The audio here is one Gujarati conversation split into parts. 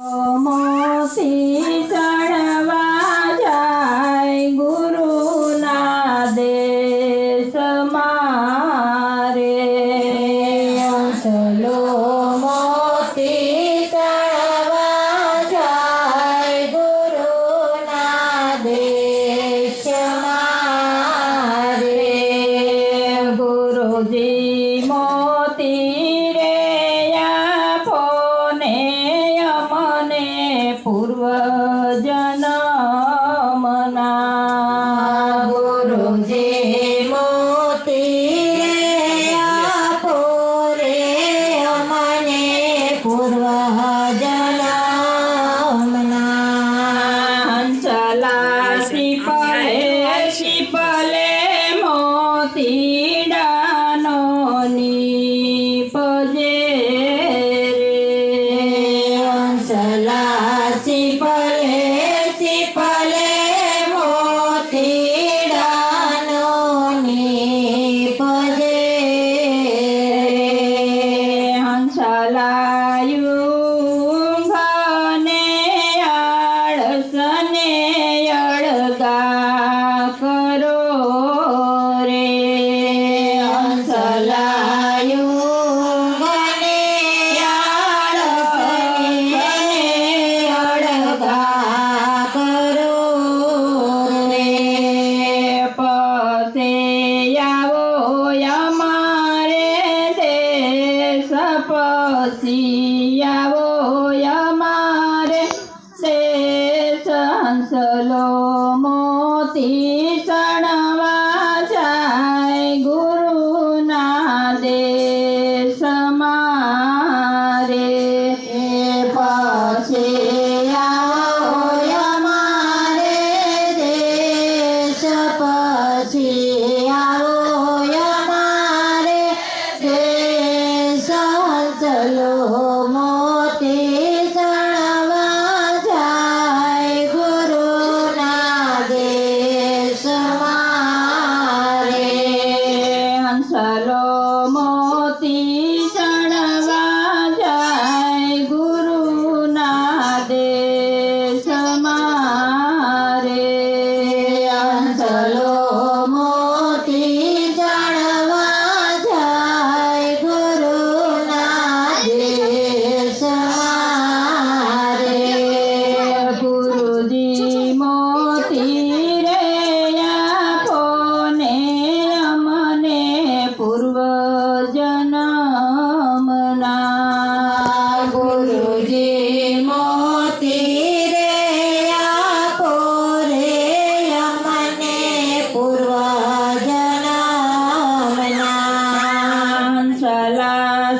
મોતી ચણવા 아, 부르지. 네.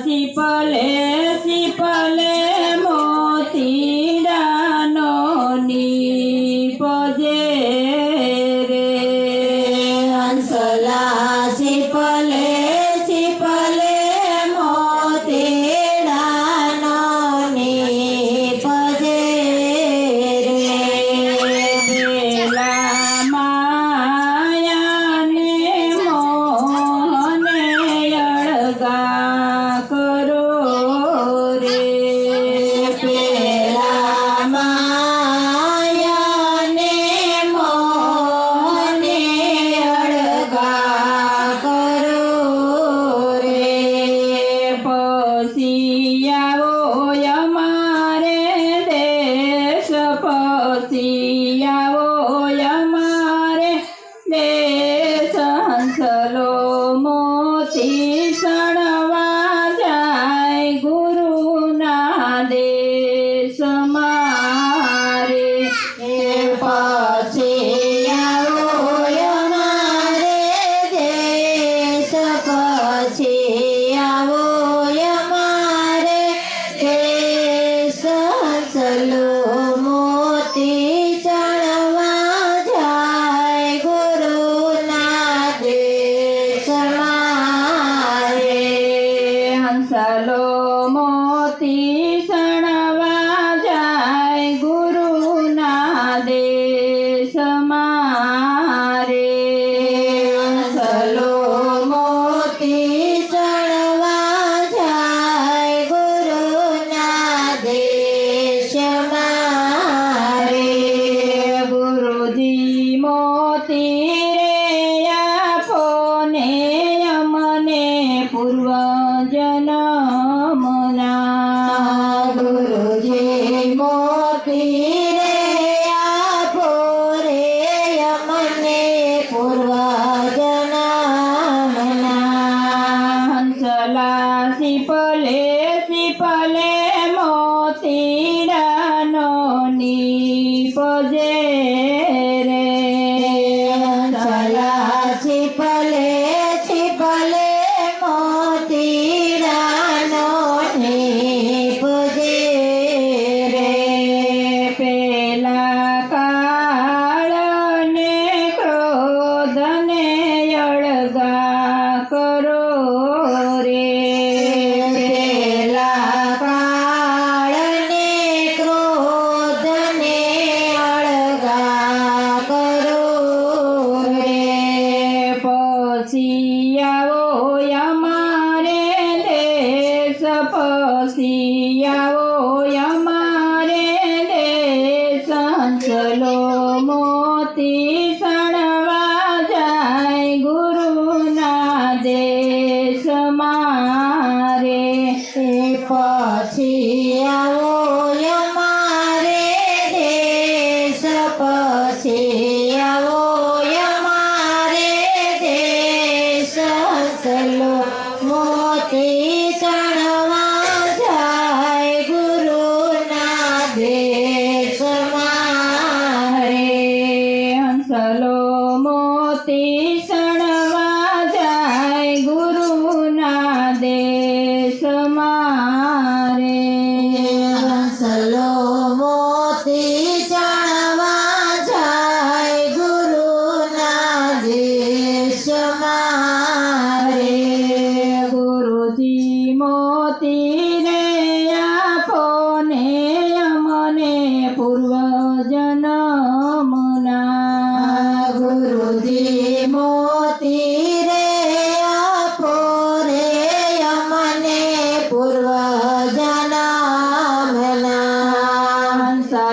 people પછી મોતી Hello.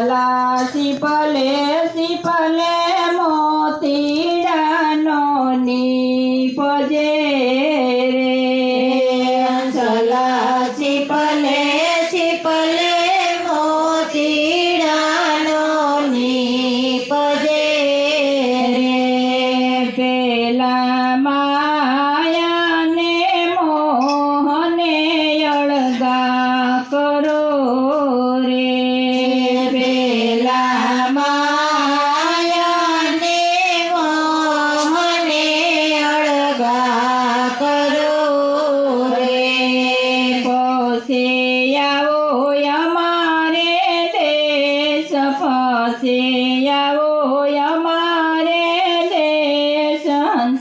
કલાથી ભલે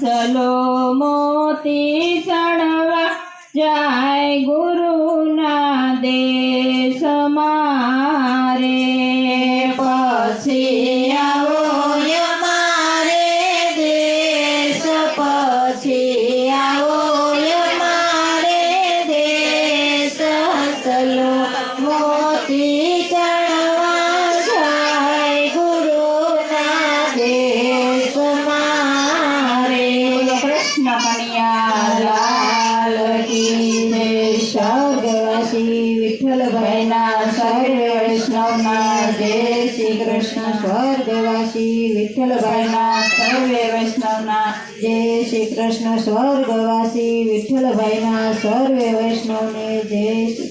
કાંસલો મોતી ચણવા જાય ગુરુના દેશમાં. એના સર્વે વૈષ્ણવના જય શ્રી કૃષ્ણ, સ્વર્ગવાસી વિઠ્ઠલભાઈના સર્વે વૈષ્ણવના, જય શ્રી કૃષ્ણ, સ્વર્ગવાસી, વિઠ્ઠલભાઈના, સર્વે વૈષ્ણવને જય શ્રી